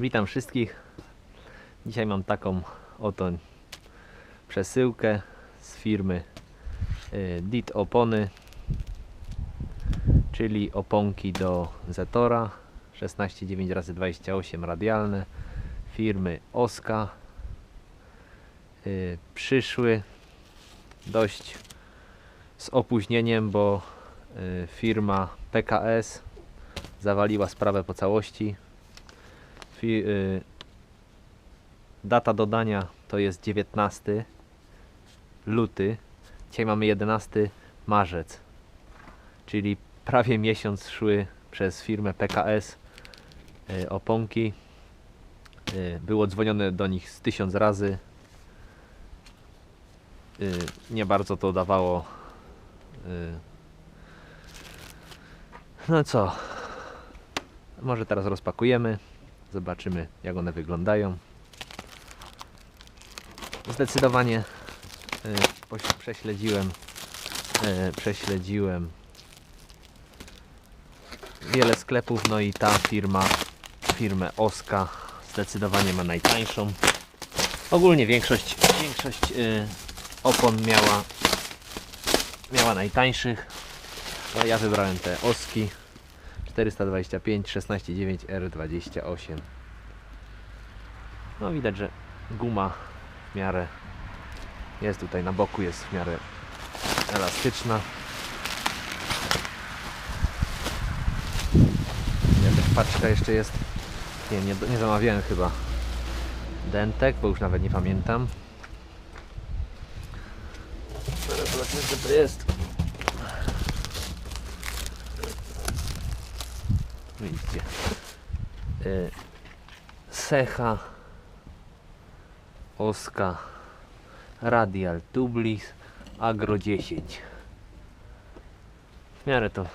Witam wszystkich. Dzisiaj mam taką oto przesyłkę z firmy y, DIT Opony, czyli oponki do Zetora 16,9x28 radialne firmy Oska. Y, Przyszły dość z opóźnieniem, bo y, firma PKS zawaliła sprawę po całości. Y, data dodania to jest 19 luty. Dzisiaj mamy 11 marzec. Czyli prawie miesiąc szły przez firmę PKS y, oponki. Y, było dzwonione do nich z tysiąc razy. Nie bardzo to dawało. No co, może teraz rozpakujemy. Zobaczymy jak one wyglądają. Zdecydowanie poś- prześledziłem y, prześledziłem wiele sklepów, no i ta firma firmę Oska zdecydowanie ma najtańszą. Ogólnie większość większość y, opon miała miała najtańszych. No ja wybrałem te Oski 425 16,9 R28 no widać, że guma w miarę jest tutaj na boku jest w miarę elastyczna. Jakaś paczka jeszcze jest. Nie, nie, nie zamawiałem chyba dentek, bo już nawet nie pamiętam. Zaraz zobaczymy co to jest Widzicie. Secha Oska Radial Tublis Agro 10 W miarę to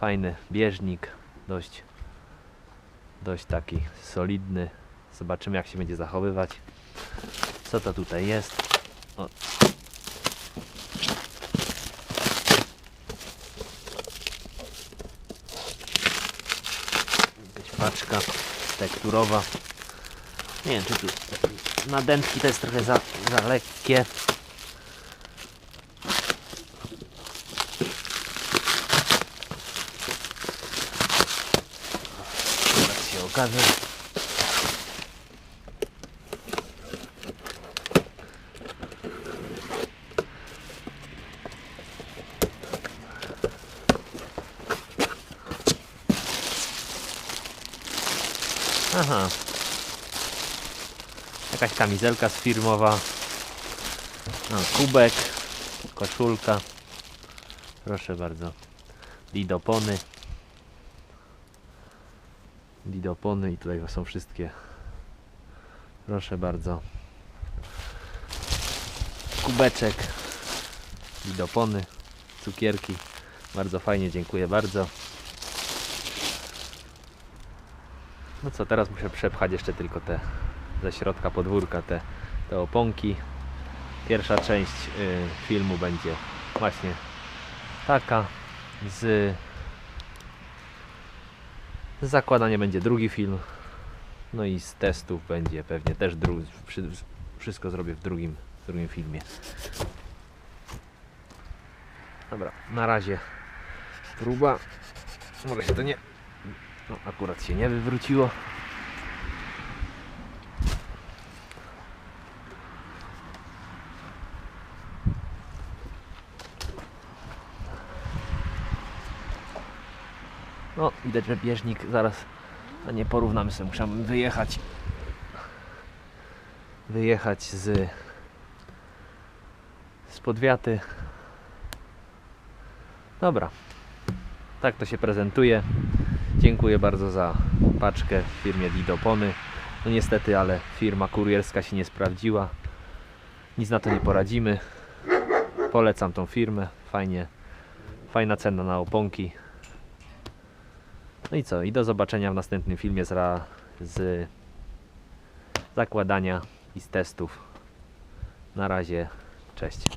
fajny bieżnik dość dość taki solidny zobaczymy jak się będzie zachowywać co to tutaj jest o. Jakaś paczka tekturowa. Nie wiem, czy tu na dętki to jest trochę za, za lekkie. Teraz się okaże. Aha. Jakaś kamizelka z firmowa. No, kubek, koszulka. Proszę bardzo. Lidopony. Lidopony i tutaj są wszystkie. Proszę bardzo. Kubeczek. Lidopony. Cukierki. Bardzo fajnie, dziękuję bardzo. No co, teraz muszę przepchać jeszcze tylko te ze środka podwórka te, te oponki. Pierwsza część y, filmu będzie właśnie taka. Z, z zakładania będzie drugi film. No i z testów będzie pewnie też drugi. Wszystko zrobię w drugim, w drugim filmie. Dobra, na razie próba. Może się to nie. No, akurat się nie wywróciło. No, widać, że bieżnik zaraz, a nie porównamy sobie, musiałbym wyjechać. Wyjechać z z podwiaty. Dobra. Tak to się prezentuje. Dziękuję bardzo za paczkę w firmie Didopony. No niestety, ale firma kurierska się nie sprawdziła. Nic na to nie poradzimy. Polecam tą firmę. Fajnie. Fajna cena na oponki. No i co? I do zobaczenia w następnym filmie z, z zakładania i z testów. Na razie. Cześć.